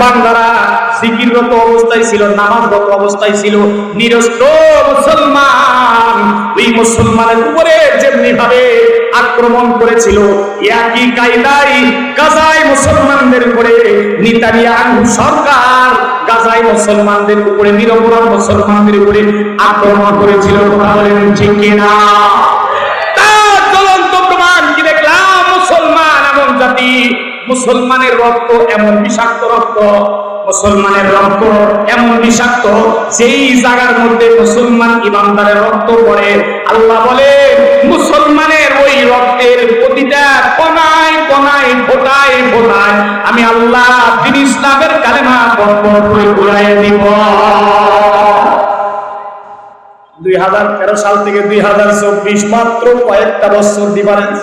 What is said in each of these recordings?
বান্দারা জিকিররত অবস্থায় ছিল নামাজরত অবস্থায় ছিল নিরস্ত্র মুসলমান। ওই মুসলমানের উপরে যেমনি ভাবে আক্রমণ করেছিল, একই কায়দায় গাজায় মুসলমানদের উপরে নিতানিয়াহু সরকার গাজায় মুসলমানদের উপরে, নিরপরাধ মুসলমানদের উপরে আক্রমণ করেছিল। বলেন ঠিক কিনা তার জ্বলন্ত প্রমাণ কি দেখলাম মুসলমান এমন জাতি মুসলমানের রক্ত এমন বিষাক্ত রক্ত, মুসলমানের রক্ত এমন বিষাক্ত সেই জায়গার মধ্যে মুসলমান ইমানদারের রক্ত পড়ে, আল্লাহ বলে, মুসলমানের ওই রক্তের প্রতিটা কণায় কণায় ফোটায় ফোটায় আমি আল্লাহ দিন ইসলামের কালেমা বরকত করে উড়াই দিব। দুই হাজার তেরো সাল থেকে দুই হাজার চব্বিশ মাত্র কয়েকটা বছর ডিফারেন্স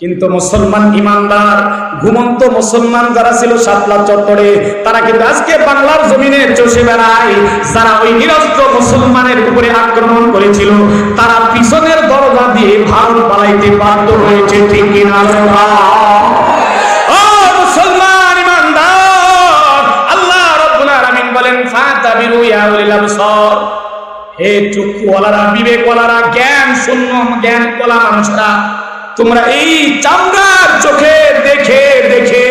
কিন্তু মুসলমান ইমানদার, ঘুমন্ত মুসলমান যারা ছিল সাতলা চত্বরে, তারা কিন্তু আজকে বাংলার জমিনে চষে বেড়ায়। যারা ওই নিরস্ত্র মুসলমানের উপরে আক্রমণ করেছিল, তারা পিছনের দরজা দিয়ে ভারত পালাইতে বাধ্য হয়েছে, ঠিক কিনা মুসলমান ইমানদার, আল্লাহ রাব্বুল আলামিন হে জ্ঞান শূন্য জ্ঞান কলা মানুষরা তোমরা এই চামড়ার চোখে দেখে দেখে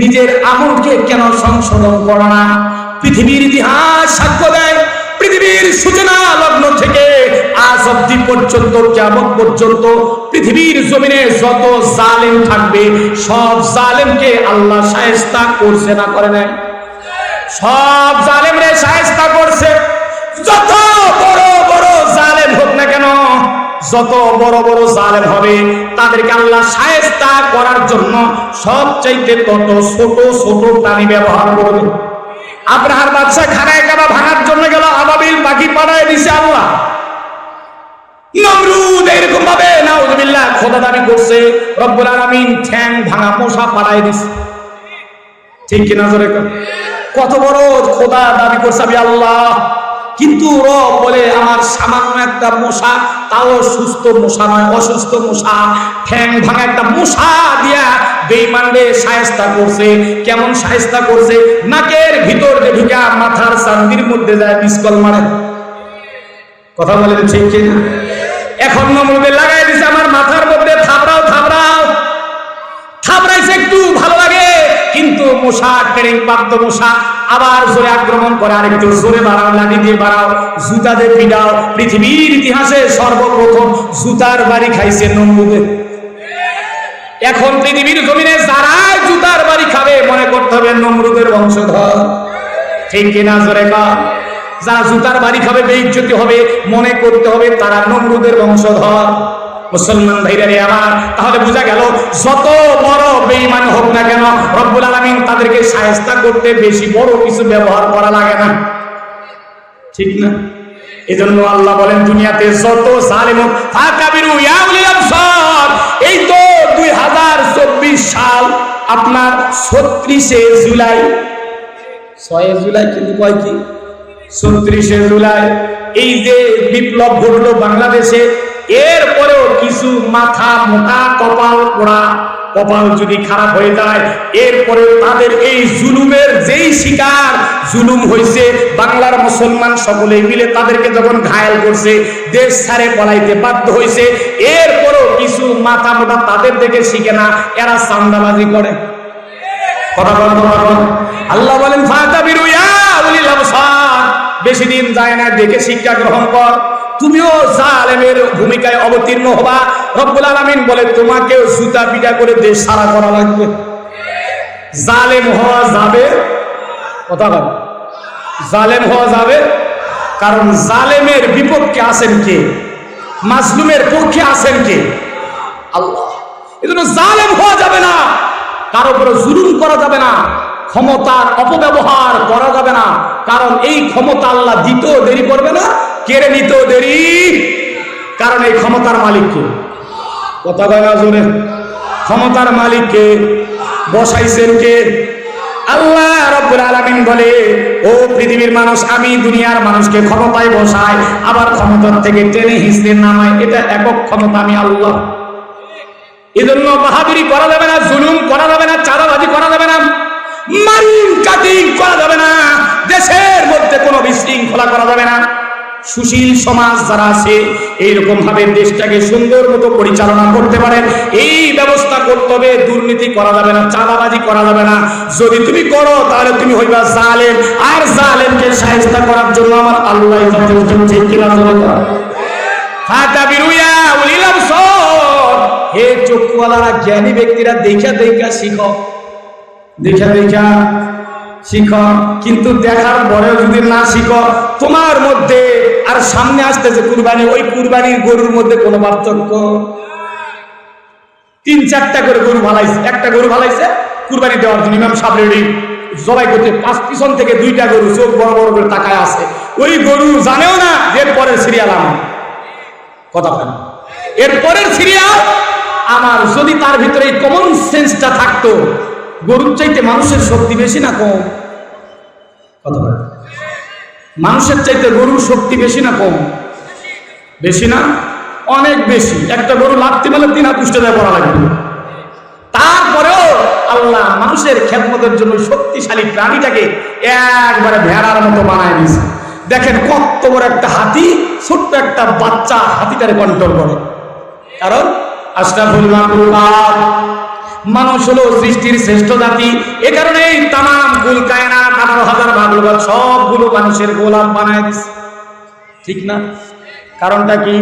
নিজের আমলকে কেন সংশোধন করো না? পৃথিবীর ইতিহাস সাক্ষ্য দেয়, পৃথিবীর সূচনা লগ্ন থেকে আজ অব্দি পর্যন্ত কেমন পর্যন্ত পৃথিবীর জমিনে যত জালেম থাকবে, সব জালেমকে আল্লাহ সায়স্তা করছে না করে নাই? সব জালেমরে সায়স্তা করছে। যত বড় যত বড় বড় জালেম হবে, তাদেরকে আল্লাহ সায়স্তা করার জন্য সবচাইতে তত ছোট ছোট প্রাণী ব্যবহার করবে। আব্রাহার বাদশা খানায় কাবা ভাঙার জন্য গেল, আবাবিল পাখি পাড়ায় দিছে আল্লাহ। খোদা করছে ঠ্যাং ভাঙা পাড়ায় দিছে। ঠিক কিনা কত বড় খোদা দাবি করছে আমি আল্লাহ। কিন্তু রব বলে, আমার সামান্য একটা মশা তাও সুস্থ মশা নয়, অসুস্থ মশা ঠ্যাং ভাঙা একটা মশা দিয়া বেইমানরে সায়স্তা করছে। কেমন সায়স্তা করছে? নাকের ভিতর ঢুকা মাথার চান্দির মধ্যে যায় বিস্কল মারে। কথা বলেন ঠিক এখন নমরুদে লাগাই দিছে, আমার মাথার মধ্যে মশা ট্রেনিং প্রাপ্ত মশা আবার জোরে আক্রমণ করে আর একটু জোরে বাড়াও, লাঠি দিয়ে বাড়াও, জুতা দিয়ে পিটাও পৃথিবীর ইতিহাসে সর্বপ্রথম জুতার বাড়ি খাইছে নমরুদে। এখন পৃথিবীর জমিনে যারা জুতার বাড়ি খাবে, মনে করতে হবে নমরুদের বংশধর। ঠিক কিনা জোরে বা? যারা জুতার বাড়ি খাবে, বেইজ্জতি হবে, মনে করতে হবে তারা নমরুদের বংশধর। মুসলমান ভাইরা রে আমার, তাহলে বোঝা গেল যত বড় বেঈমান হোক না কেন, রব্বুল আলামিন তাদেরকে সায়স্তা করতে বেশি বড় কিছু ব্যবহার করা লাগে না। ঠিক না? এজন্য আল্লাহ বলেন, দুনিয়াতে যত জালিম হোক ফাকাবিরু ইয়া উলিল আবসার। এই তো 2024 সাল, আপনার 36 জুলাই। 6 জুলাই কিন্তু কয় কি? ছত্রিশে জুলাই। এই যে বিপ্লব ঘটলো বাংলাদেশে এরপরেও কিছু মাথা মোটা কপাল পোড়া। কপাল যদি খারাপ হয়ে যায় এরপরে তাদের এই জুলুমের যেই শিকার, জুলুম হয়েছে বাংলার মুসলমান সকলে মিলে তাদেরকে যখন ঘায়াল করছে, দেশ ছাড়ে পলাইতে বাধ্য হয়েছে এরপরেও কিছু মাথা মোটা তাদের থেকে শিখে না, এরা চান্দাবাজি করে। আল্লাহ বলেন বেশি দিন যায় না, দেখে শিক্ষা গ্রহণ কর। তুমিও জালেমের ভূমিকায় অবতীর্ণ হবা। রব্বুল আলামিন বলে, তোমাকেও সুতা পিটা করে দেশ সারা করা লাগবে। জালেম হওয়া যাবে? কথা বল। জালেম হওয়া যাবে? কারণ জালেমের বিপক্ষে আছেন কে? মাজলুমের পক্ষে আছেন কে? আল্লাহ। এজন্য জালেম হওয়া যাবে না। কারও উপরে জুলুম করা যাবে না। ক্ষমতার অপব্যবহার করা যাবে না। কারণ এই ক্ষমতা আল্লাহ দিতেও দেরি করবে না কেড়ে নিতেও দেরি। কারণ এই ক্ষমতার মালিককে কথা কয় জোরে ক্ষমতার মালিককে বসাইছেন কে? আল্লাহ রব্বুল আলামিন বলে, ও পৃথিবীর মানুষ, আমি দুনিয়ার মানুষকে ক্ষমতায় বসাই, আবার ক্ষমতার থেকে টেনে হিসড়ে নামাই, এটা একক ক্ষমতা আমি আল্লাহ। এজন্য বাহাদুরি করা যাবে না, জুলুম করা যাবে না, চাঁদাবাজি করা যাবে না মানুষ করা যাবে না, দেশের মধ্যে কোনো বিশৃঙ্খলা করা যাবে না। সুশীল সমাজ যারা আছে এইরকম ভাবে দেশটাকে সুন্দর মতো পরিচালনা করতে পারে এই ব্যবস্থা করতে হবে, দুর্নীতি করা যাবে না, চাঁদাবাজি করা যাবে না। যদি তুমি করো, তাহলে তুমি হইবা জালেম। আর জালেমকে সাহেস্তা করার জন্য আমার আল্লাহ হে ব্যক্তিরা শিখো। শিখো। কিন্তু দেখার পরেও যদি না শিখ, তোমার মধ্যে আর সামনে আসতেছে কুরবানি, ওই কুরবানির গরুর মধ্যে কোনো পার্থক্য? তিন চারটা করে গরু ভালাইছে। একটা গরু ভালাইছে, কুরবানি দেওয়ার জন্য ইমাম সাহেব রেডি জবাই করতে, পাঁচ পিছন থেকে দুইটা গরু চোখ বড় বড় করে তাকায় আছে। ওই গরু জানেও না এর পরের সিরিয়াল আমার। কথা বলেন। এর পরের সিরিয়াল আমার। যদি তার ভিতরে এই কমন সেন্সটা থাকতো, গরুর চাইতে মানুষের শক্তি বেশি না কম? কথা বলেন। মানুষের চাইতে গরুর শক্তি বেশি না কম? বেশি না? অনেক বেশি। একটা গরু লাত্তি মেলে তিন হাত উষ্ঠে দেয় পড়া লাগবে। তারপরেও আল্লাহ মানুষের খেদমতের জন্য শক্তিশালী প্রাণীটাকে একবারে ভেড়ার মতো বানায় দিয়েছে। দেখেন কত বড় একটা হাতি, ছোট্ট একটা বাচ্চা হাতিটারে কন্ট্রোল করে। কারণ আশরাফুল মানুষ হলো সৃষ্টির শ্রেষ্ঠ জাতি। এ কারণে এই তামাম কুল, কায়নাত, আঠারো হাজার মাকলুকাত সবগুলো মানুষের গোলাম বানায় দিছে। ঠিক না? কারণটা কি?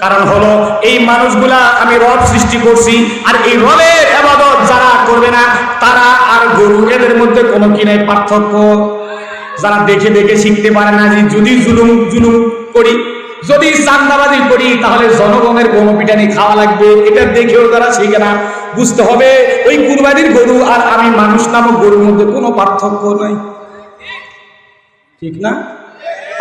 কারণ হলো এই মানুষগুলা আমি রব সৃষ্টি করছি, আর এই রবের আবাদত যারা করবে না, তারা আর গরু এদের মধ্যে কোনো কি নাই পার্থক্য। যারা দেখে দেখে শিখতে পারে না যে যদি জুলুম জুলুম করি, যদি চান্দাবাজি করি, তাহলে জনগণের গণপিটানি খাওয়া লাগবে। এটা দেখেও তারা শিখে না। বুঝতে হবে, ওই কুরবানির গরু আর আমি মানুষ নামক গরুর মধ্যে কোনো পার্থক্য নাই। ঠিক না?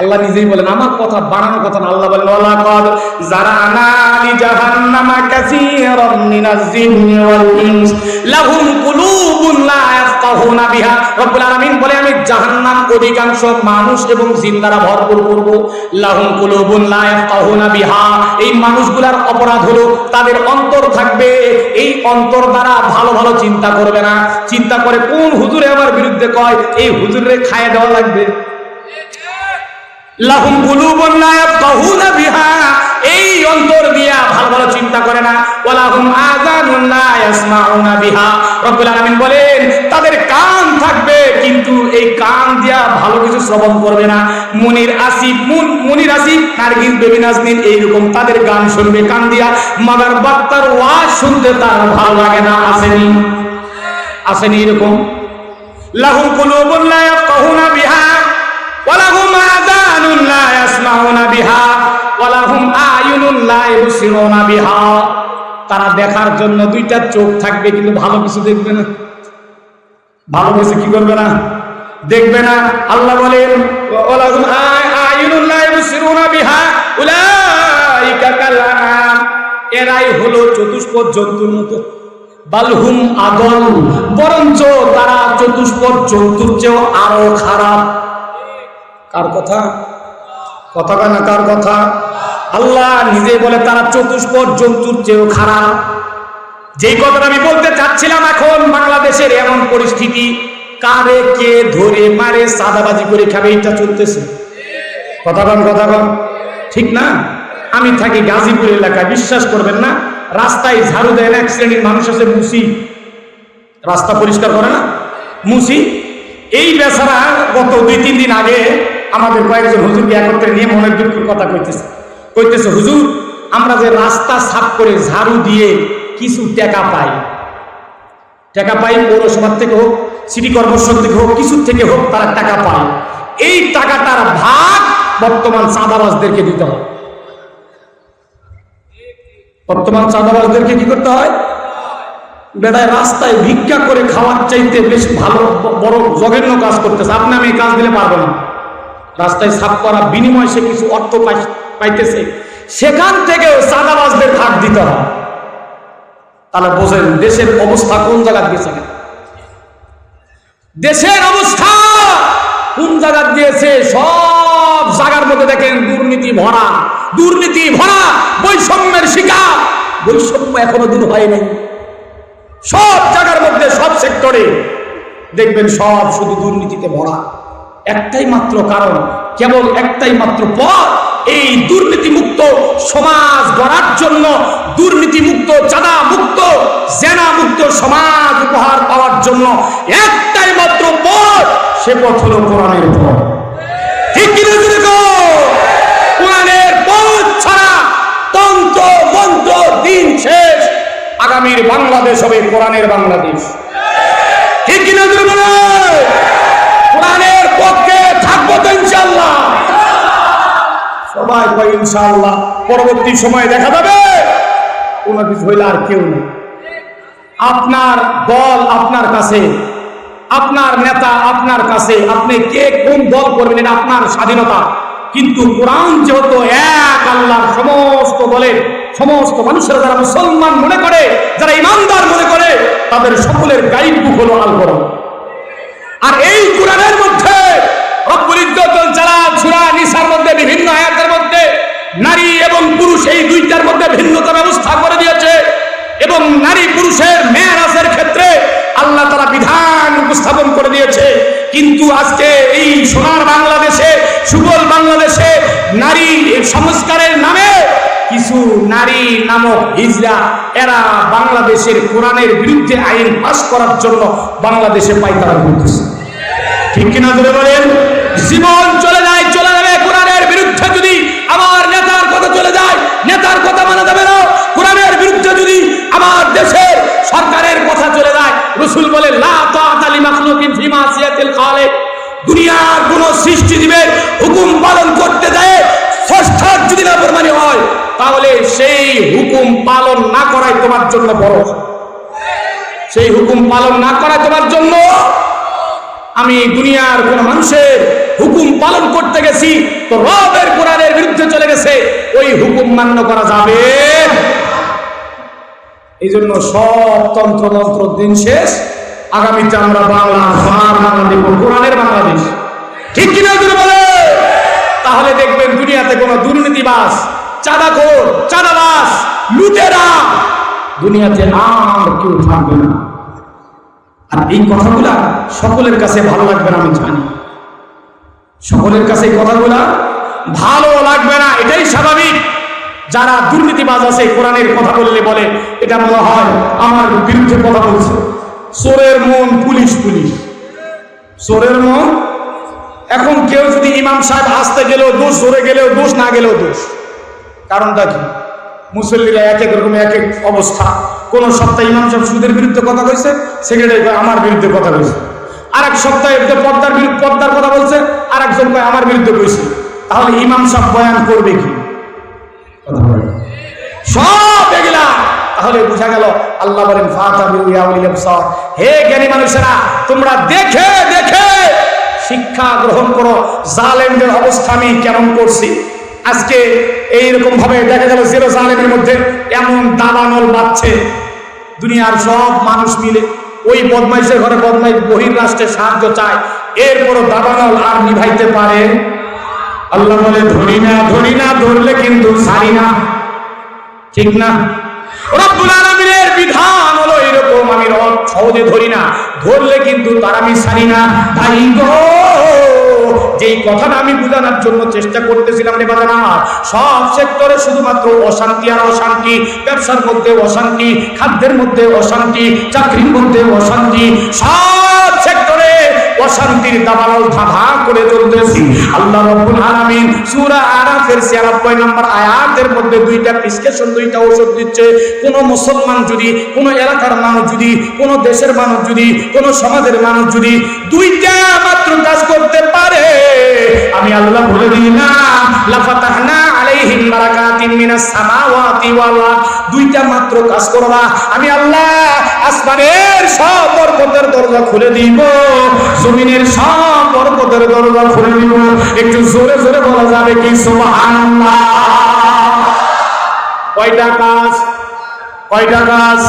আল্লাহ নিজেই বলেন, আমার কথা বানানোর কথা না। আল্লাহ বলেন ওয়ালা কদ জারানা লি জাহান্নামা কাসীরাম মিনাজ জিন্নি ওয়াল ইনস, লাহুম কুলুবুন লা ইয়াফকাহুনা বিহা। রব্বুল আলামিন বলে, আমি জাহান্নাম অধিকাংশ মানুষ এবং জিন দ্বারা ভরপুর করব। লাহুম কুলুবুন লা ইয়াফকাহুনা বিহা। এই মানুষগুলার অপরাধ হলো তাদের অন্তর থাকবে এই অন্তর দ্বারা ভালো ভালো চিন্তা করবে না। চিন্তা করে কোন হুজুরে আমার বিরুদ্ধে কয়, এই হুজুরে খায় দেওয়া লাগবে। লাহুম লা ইয়াফকাহুনা বিহা। এই অন্তর দিয়া ভালো ভালো চিন্তা করে না। ওয়ালাহুম আযানুন লা ইয়াসমাউনা বিহা। রব্বুল আলামিন বলেন, তাদের কান থাকবে, কিন্তু এই কান দিয়া ভালো কিছু শ্রবণ করবে না। মুনির আসিফ, মুন, মুনির আসিফ নারগিস বেবি নাজনীন এইরকম তাদের গান শুনবে, কান দিয়া। মাগার বাত্তার ওয়াজ শুনতে তার ভালো লাগে না, আসেনি। আসেনি এরকম। লাহুম কুলুবুন লা ইয়াফকাহুনা বিহা। ওয়ালাহুম আযানুন লা ইয়াসমাউনা বিহা। তারা দেখার জন্য দুইটা চোখ থাকবে, কিন্তু ভালো কিছু দেখবে না। ভালো কিছু কি করবে না? দেখবে না। আল্লাহ বলেন এরাই হলো চতুষ্পদ জন্তুর মতো। বালহুম আগল। বরঞ্চ তারা চতুষ্পদ জন্তুর চেয়েও আরও খারাপ। কার কথা? কথা কয় না, কার কথা? আল্লাহ নিজে বলে, তারা চতুষ্পদ জন্তুর চেয়েও খারাপ। যেই কথাটা আমি বলতে চাচ্ছিলাম এখন, বাংলাদেশের এমন পরিস্থিতি, কারে কে ধরে মারে সাদাবাজি করে খাবে, এটা চলতেছে। কথা কন কথা কন ঠিক না? আমি থাকি গাজীপুর এলাকায়, বিশ্বাস করবেন না, রাস্তায় ঝাড়ু দেয় না, এক শ্রেণির মানুষ আছে মুসি। রাস্তা পরিষ্কার করে না? মুসি। এই বেচারা গত দুই তিন দিন আগে আমাদের কয়েকজন হুজুরকে একত্রে নিয়ে মনের দুঃখের কথা কইতেছে। কইতেছে, হুজুর, আমরা যে রাস্তা সাফ করে ঝাড়ু দিয়ে কিছু টাকা পাই টাকা পাই পৌরসভার থেকে হোক, সিটি কর্পোরেশন থেকে হোক, কিছু থেকে হোক, তারা টাকা পায়। এই টাকাটার ভাগ বর্তমান চাঁদাবাজদেরকে দিতে হয়। বর্তমান চাঁদাবাজদেরকে কি করতে হয়? বেড়ায় রাস্তায় ভিক্ষা করে খাওয়ার চাইতে বেশ ভালো, বড় জঘন্য কাজ করতেছে। আপনি আমি কাজ দিলে পারব না। রাস্তায় সাফ করা বিনিময়ে সে কিছু অর্থ পাই- পাইতেছে। সেখান থেকেও চাঁদাবাজদের ভাগ দিতে হয়। তাহলে বোঝেন, দেশের অবস্থা কোন জায়গায় গেছে দেশের অবস্থা কোন জায়গা দিয়েছে? সব জায়গার মধ্যে দেখেন, দুর্নীতি ভরা। দুর্নীতি ভরা, বৈষম্যের শিকার। বৈষম্য এখনও দূর হয় নাই। সব জায়গার মধ্যে, সব সেক্টরে দেখবেন সব শুধু দুর্নীতিতে ভরা। একটাই মাত্র কারণ, কেবল একটাই মাত্র পথ। এই দুর্নীতি মুক্ত সমাজ গড়ার জন্য দুর্নীতি মুক্ত চাঁদা মুক্ত জেনা মুক্ত সমাজ উপহার পাওয়ার জন্য একটাই মাত্র পথ, সে পথ হলো কোরআনের পথ। ঠিক? কোরআনের পথ ছাড়া তন্ত্র, মন্ত্র, দিন শেষ। আগামীর বাংলাদেশ হবে কোরআনের বাংলাদেশ। ঠিক কিনা সবাই কয় ইনশাআল্লাহ। পরবর্তী সময়ে দেখা যাবে। কোনো কিছু হইলে আর কেউ নেই। আপনার দল আপনার কাছে, আপনার নেতা আপনার কাছে, আপনি কে কোন দল করবেন এটা আপনার স্বাধীনতা। কিন্তু কোরআন যেহেতু এক, আল্লাহর সমস্ত দলের সমস্ত মানুষেরা যারা মুসলমান মনে করে, যারা ইমানদার মনে করে, তাদের সকলের গাইড বুক হলো আল কোরআন আর এই কোরআনের মধ্যে রব্বুল ইজ্জতুল জালাল সূরা নিসার মধ্যে বিভিন্ন আয়াতের মধ্যে নারী এবং পুরুষ এই দুইটার মধ্যে ভিন্নতা ব্যবস্থা করে দিয়েছে এবং নারী পুরুষের মেয়েরাজের ক্ষেত্রে আল্লাহ তারা বিধান উপস্থাপন করে দিয়েছে। কিন্তু আজকে এই সোনার বাংলাদেশে, সুবল বাংলাদেশে নারী সংস্কারের নামে কিছু নারী নামক হিজরা এরা বাংলাদেশের কোরআনের বিরুদ্ধে আইন পাশ করার জন্য বাংলাদেশে পাইতারা করতেছে ঠিক কিনা ধরে বলেন? জীবন চলে যায়, চলে যাবে কোরআনের বিরুদ্ধে যদি আমার নেতার কথা চলে যায়, নেতার কথা মানা যাবে না। কোরআনের বিরুদ্ধে যদি আমার দেশের সরকারের কথা চলে যায়, রসুল বলে, লা তাআতা লিমাখলুকিন ফি মাসিয়াতিল দুনিয়ার কোন সৃষ্টি জীবের হুকুম পালন করতে যায় ষষ্ঠার যদি না প্রমাণী হয়, তাহলে সেই হুকুম পালন না করাই তোমার জন্য বড়। সেই হুকুম পালন না করাই তোমার জন্য, আমি দুনিয়ার কোন মানুষের হুকুম পালন করতে গেছি, তো রবের কোরআনের বিরুদ্ধে চলে গেছে, ওই হুকুম মান্য করা যাবে এই জন্য সব তন্ত্র মন্ত্র দিন শেষ। আগামীতে আমরা বাংলা সোনার বাংলা দেখব কোরআনের বাংলাদেশ। ঠিক কিনা বলে? তাহলে দেখবেন দুনিয়াতে কোনো দুর্নীতিবাস চাঁদাখোর চাঁদাবাস লুটেরা দুনিয়াতে আর কেউ থাকবে না। আর এই কথাগুলা সকলের কাছে ভালো লাগবে না, আমি জানি। সকলের কাছে কথাগুলা ভালো লাগবে না, এটাই স্বাভাবিক। যারা দুর্নীতিবাজ আছে, কোরআনের কথা বললে বলে, এটা মনে হয় আমার বিরুদ্ধে কথা বলছে। চোরের মন পুলিশ পুলিশ। চোরের মন, এখন কেউ যদি ইমাম সাহেব আসতে গেলেও দোষ ধরে গেলেও দোষ, না গেলেও দোষ। কারণটা কি? মুসল্লিরা এক এক রকম এক এক অবস্থা। কোন সপ্তাহে ইমাম সাহেব সুদের বিরুদ্ধে কথা কইছে, সেক্রেটারি আমার বিরুদ্ধে কথা কইছে। আর এক সপ্তাহে যে পর্দার বিরুদ্ধে পর্দার কথা বলছে আর একজন কয়, আমার বিরুদ্ধে কইছে। তাহলে ইমাম সাহেব বয়ান করবে কি? সব এগুলা। তাহলে বোঝা গেল, আল্লাহ বলেন হে জ্ঞানী মানুষেরা, তোমরা দেখে দেখে শিক্ষা গ্রহণ করো, জালেমদের অবস্থা আমি কেমন করছি। আজকে এইরকম ভাবে দেখা গেল, জিরো জালেমের মধ্যে এমন দাবানল বাচ্ছে দুনিয়ার সব মানুষ মিলে ওই বদমাইশের ঘরে বদমাইশ বহির রাষ্ট্রে সাহায্য চায়। এরপরও দাবানল আর নিভাইতে পারে। আল্লাহ বলে, ধরি না ধরি না, ধরলে কিন্তু ছাড়ি না। ঠিক না? বিধান হলো এরকম, আমি সহজে ধরি না। ধরলে কিন্তু তার আমি ছাড়ি না। তাই গো! যেই কথাটা আমি বোঝানোর জন্য চেষ্টা করতেছিলাম রে বাজানা সব সেক্টরে শুধুমাত্র অশান্তি আর অশান্তি, ব্যবসার মধ্যে অশান্তি, খাদ্যের মধ্যে অশান্তি, চাকরির মধ্যে অশান্তি, সব অশান্তির দাবানল ধাঁধা করে চলতেছি। আল্লাহ রব্বুল আলামিন সূরা আরাফের 96 নম্বর আয়াতের মধ্যে দুইটা প্রেসক্রিপশন দুইটা ওষুধ দিচ্ছে। কোন মুসলমান যদি, কোন এলাকার মানুষ যদি, কোন দেশের মানুষ যদি, কোন সমাজের মানুষ যদি দুইটা মাত্র কাজ করতে পারে, আমি আল্লাহ বলে দিই না, লাফাতাহনা আলাইহিম বারাকাতিন মিনাস সামাওয়াতি ওয়াল দুইটা মাত্র কাজ করবা আমি আল্লাহ আসমানের সব বরকতের দরজা খুলে দিব। জমিনের সব বরকতের দরজা খুলে দিব একটু জোরে জোরে বলা যাবে কি, সুবহানাল্লাহ। কয়টা কাজ? কয়টা কাজ?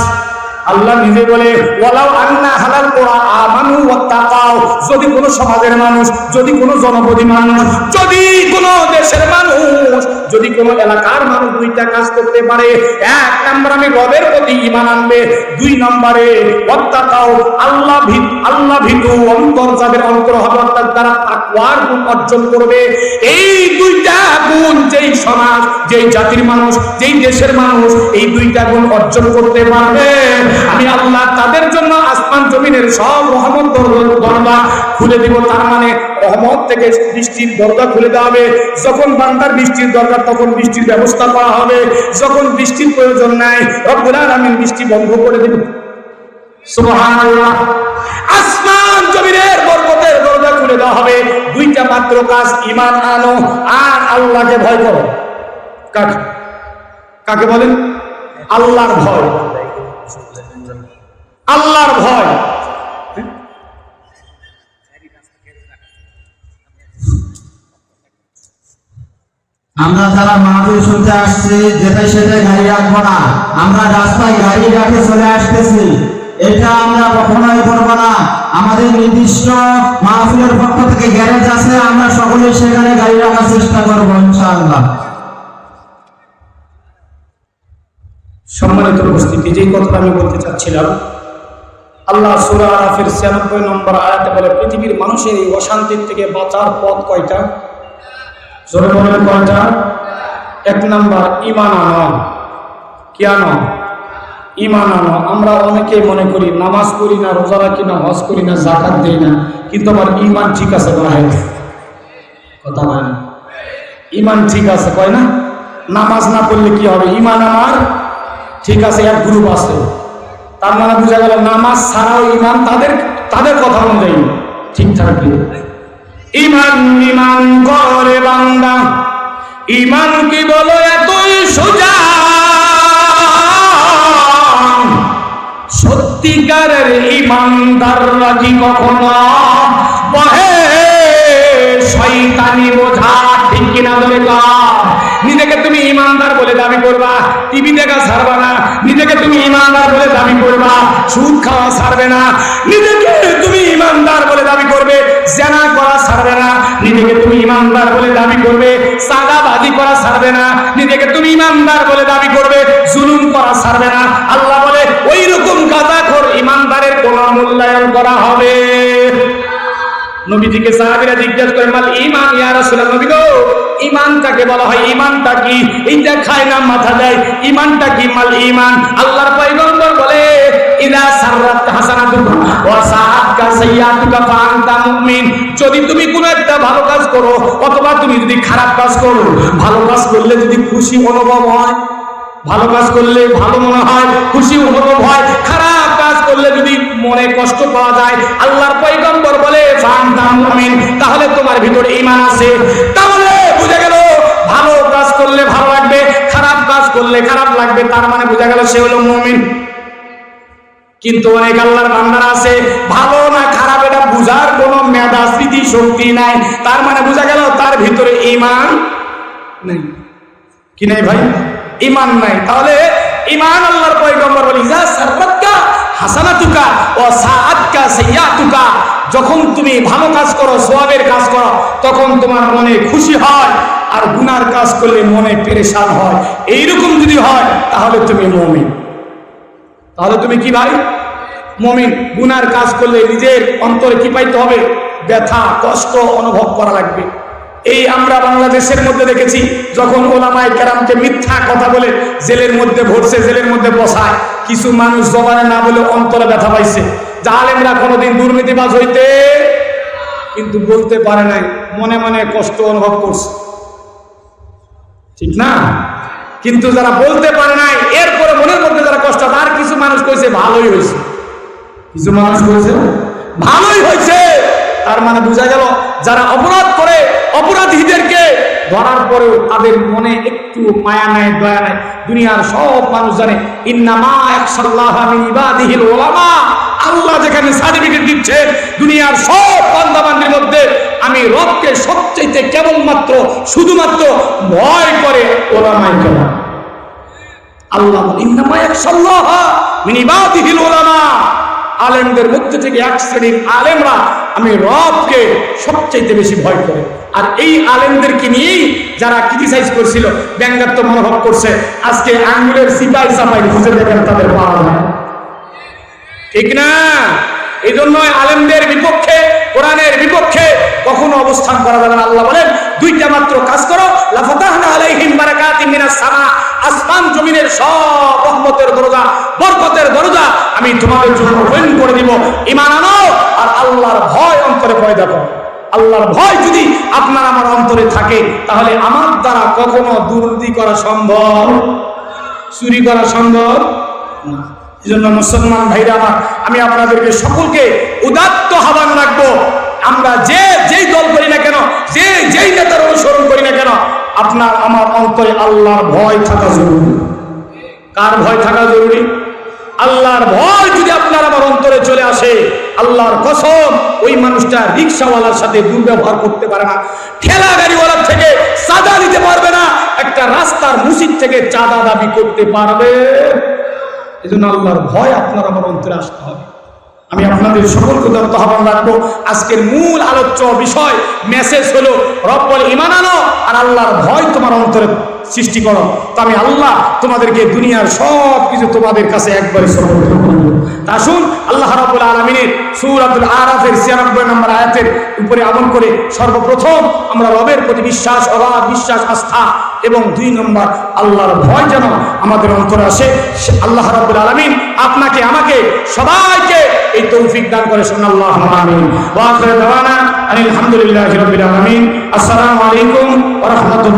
আল্লাহ নিজে বলে, ওয়ালাউ আন্না হালাল কোরআন আমানু ওয়াত্তাকাও যদি কোনো সমাজের মানুষ, যদি কোনো জনপদী মানুষ, যদি কোনো দেশের মানুষ যদি কোনো এলাকার মানুষ দুইটা কাজ করতে পারে, এক নাম্বার আমি রবের প্রতি ইমান আনবে, দুই নম্বরে অত্যাকাও আল্লাহ ভীত আল্লাহ ভীতু অন্তর যাদের অন্তর হবে, অর্থাৎ তারা তাকওয়ার গুণ অর্জন করবে। এই দুইটা গুণ যেই সমাজ, যেই জাতির মানুষ, যেই দেশের মানুষ, এই দুইটা গুণ অর্জন করতে পারবে। আমি আল্লাহ তাদের জন্য আসমান জমিনের সব রহমত দর- দরজা খুলে দিব, তার মানে রহমত থেকে বৃষ্টির দরজা খুলে দেওয়া হবে। যখন বান্দার বৃষ্টির দরকার তখন বৃষ্টির ব্যবস্থা করা হবে। যখন বৃষ্টির প্রয়োজন নাই, রব্বুল আলামিন বৃষ্টি বন্ধ করে দেব দেওয়া হবে। ভয় কাকে বলেন? আল্লাহর ভয়। আল্লাহর ভয়। আমরা যারা মাহফিল শুনতে আসছি, যেটাই সেটাই গাড়ি রাখব না। আমরা রাস্তায় গাড়ি রাখে চলে আসতেছি। এটা আমরা কখনোই করব না। আমাদের নির্দিষ্ট মাহফিলের পক্ষ থেকে গ্যারেজ আছে, আমরা সকলে সেখানে গাড়ি রাখার চেষ্টা করব, ইনশাআল্লাহ। সম্মানিত উপস্থিতি, যেই কথাটা আমি বলতে চাচ্ছিলাম, আল্লাহ সুরা আরাফের ছিয়ানব্বই নম্বর আয়াতে বলে, পৃথিবীর মানুষের এই অশান্তির থেকে বাঁচার পথ কয়টা? জোরে বলেন কয়টা এক নাম্বার ইমান আনো। কি ইমান আনো। আমরা অনেকে মনে করি নামাজ পড়ি না, রোজা রাখি না, হজ করি না জাকাত দিই না, কিন্তু আমার ইমান ঠিক আছে বাহের কথা না। ইমান ঠিক আছে, কয় না? নামাজ না পড়লে কি হবে? ইমান আমার ঠিক আছে, এক গ্রুপ আছে। তার মানে বোঝা গেল, নামাজ ছাড়াও ইমান তাদের তাদের কথা অনুযায়ী ঠিক থাকবে ইমান ইমান করে বান্দা। ইমান কি বলো এতই সোজা? সত্যিকারের ইমানদাররা কি কখনো? বহে, শয়তানি বোঝা ঠিক কিনা ধরে নিজেকে তুমি ইমানদার বলে দাবি করবা, টিভি দেখা ছাড়বে না। নিজেকে তুমি ইমানদার বলে দাবি করবা, সুদ খাওয়া ছাড়বে না। নিজেকে তুমি ইমানদার বলে দাবি করবে, জেনা করা ছাড়বে না, নিজেকে তুমি ইমানদার বলে দাবি করবে, সাদাবাদি করা ছাড়বে না, নিজেকে তুমি ইমানদার বলে দাবি করবে, জুলুম করা ছাড়বে না। আল্লাহ বলে ওই রকম গাঁজাখোর ইমানদারের কোন মূল্যায়ন করা হবে। নবীজিকে সাহাবীরা জিজ্ঞাসা করে, মাল ইমান ইয়া রাসূলুল্লাহ নবী গো ইমানটাকে বলা, হয় ইমানটা কি? এইটা খায় না মাথা দেয় ইমানটা কি? মাল ইমান আল্লাহর পয়গম্বর বলে, ইদা সাররাত হাসানাতুকা ওয়া সাআতকা সাইয়্যাতুকা ফা আনতা মুমিন। যদি তুমি কোনো একটা ভালো কাজ করো, অথবা তুমি যদি খারাপ কাজ করো, ভালো কাজ করলে যদি খুশি অনুভব হয়, ভালো কাজ করলে ভালো মনে হয়, খুশি অনুভব হয়, খারাপ করলে যদি মনে কষ্ট পাওয়া যায়, আল্লাহর পয়গম্বর বলে তাহলে তোমার ভিতরে ঈমান আছে। তাহলে বুঝা গেল, ভালো কাজ করলে ভালো লাগবে, খারাপ কাজ করলে খারাপ লাগবে, তার মানে বুঝা গেল সে হলো মুমিন। কিন্তু অনেক আল্লাহর বান্দারা আছে, ভালো না খারাপ এটা বুঝার কোনো মেধা, স্মৃতি, শক্তি নাই। তার মানে বোঝা গেল তার ভিতরে ইমান নেই। কি নাই ভাই? ইমান নাই। তাহলে ইমান আল্লাহর পয়গম্বর বলি ইজা সারবাতকা হাসানাতুকা ও সাআতকা সাইয়াতুকা যখন তুমি ভালো কাজ করো সওয়াবের কাজ করো, তখন তোমার মনে খুশি হয় আর গুনার কাজ করলে মনে পেরেশান হয়। এইরকম যদি হয়, তাহলে তুমি মুমিন। তাহলে তুমি কি ভাই? মমিন। গুনার কাজ করলে নিজের অন্তরে কি পাইতে হবে? ব্যথা, কষ্ট অনুভব করা লাগবে। এই আমরা বাংলাদেশের মধ্যে দেখেছি, যখন ওলামায় কেরামকে মিথ্যা কথা বলে জেলের মধ্যে ভরছে, জেলের মধ্যে বসায়, কিছু মানুষ জবানে না বলে অন্তরে ব্যথা পাইছে। জালেমরা কোনোদিন দুর্নীতিবাজ হইতে কিন্তু বলতে পারে নাই, মনে মনে কষ্ট অনুভব করছে। ঠিক না? কিন্তু যারা বলতে পারে নাই, এরপরে মনের মধ্যে যারা কষ্ট, তার কিছু মানুষ কইছে, ভালোই হয়েছে কিছু মানুষ কইছে, ভালোই হয়েছে তার মানে বোঝা গেল, যারা অপরাধ করে অপরাধীদেরকে ধরার পরেও তাদের মনে একটু মায়া নাই, দয়া নাই। দুনিয়ার সব মানুষ জানে, ইন্নামা ইবাদিহিল ওলামা আল্লাহ যেখানে সার্টিফিকেট দিচ্ছে দুনিয়ার সব বান্দাবান্দির মধ্যে আমি রবকে সবচেয়ে কেবলমাত্র, শুধুমাত্র ভয় করে ওলামাই কেরাম। আল্লাহ ইন্নামা ইয়াখশাল্লাহা মিন ইবাদিহিল উলামা। আলেমদের মধ্যে থেকে এক শ্রেণির আলেমরা আমি রবকে সবচাইতে বেশি ভয় করে। আর এই আলেমদেরকে নিয়েই যারা ক্রিটিসাইজ করছিল ব্যঙ্গাত্ম মনোভাব করছে, আজকে আঙ্গুলের সিপাই সাপাই খুঁজে দেখেন তাদের পাওয়া যায় ঠিক না? এই জন্য আলেমদের বিপক্ষে, কোরআনের বিপক্ষে কখনো অবস্থান করা যাবে না। আল্লাহ বলেন, দুইটা মাত্র কাজ করো। আসমান, জমিনের সব রহমতের দরজা, বরকতের দরজা আমি তোমাদের জন্য ওপেন করে দিব। ঈমান আনো আর আল্লাহর ভয় অন্তরে পয়দা করো। আল্লাহর ভয় যদি আপনার আমার অন্তরে থাকে, তাহলে আমার দ্বারা কখনো দুর্নীতি করা সম্ভব? চুরি করা সম্ভব? না। এই জন্য মুসলমান ভাইরা আমি আপনাদেরকে সকলকে উদাত্ত আহ্বান রাখব। আমরা যে, যেই দল করি না কেন, যে, যেই নেতার অনুসরণ করি না কেন, আপনার আমার অন্তরে আল্লাহর ভয় থাকা জরুরি। কার ভয় থাকা জরুরি? আল্লাহর ভয় যদি আপনার আমার অন্তরে চলে আসে, আল্লাহর কসম ওই মানুষটা রিক্সাওয়ালার সাথে দুর্ব্যবহার করতে পারে না। ঠেলা গাড়িওয়ালার থেকে চাঁদা নিতে পারবে না। একটা রাস্তার মুসিদ থেকে চাঁদা দাবি করতে পারবে। এই জন্য আল্লাহর ভয় আপনার আমার অন্তরে আসতে হবে। আমি আপনাদের সকলকে দত্ত আহ্বান রাখব। আজকের মূল আলোচ্য বিষয় মেসেজ হলো, রব্বল ইমান আনো আর আল্লাহর ভয় তোমার অন্তরে সৃষ্টি করো। তো আমি আল্লাহ তোমাদেরকে দুনিয়ার সব কিছু তোমাদের কাছে একবারে সমর্পণ করব আসুন, আল্লাহ রাব্বুল আলমিনের সুরাতুল আরাফের ছিয়ানব্বই নম্বর আয়াতের উপরে আমল করে সর্বপ্রথম আমরা রবের প্রতি বিশ্বাস অগাধ বিশ্বাস, আস্থা এবং দুই নম্বর, আল্লাহর ভয় যেন আমাদের অন্তরে আসে। আল্লাহ রাব্বুল আলামিন আপনাকে, আমাকে সবাইকে এই তৌফিক দান করে। আখির দাওয়ানা আলহামদুলিল্লাহি রাব্বিল আলামিন। আসসালামু আলাইকুম ওয়া রাহমাতুল্লাহ।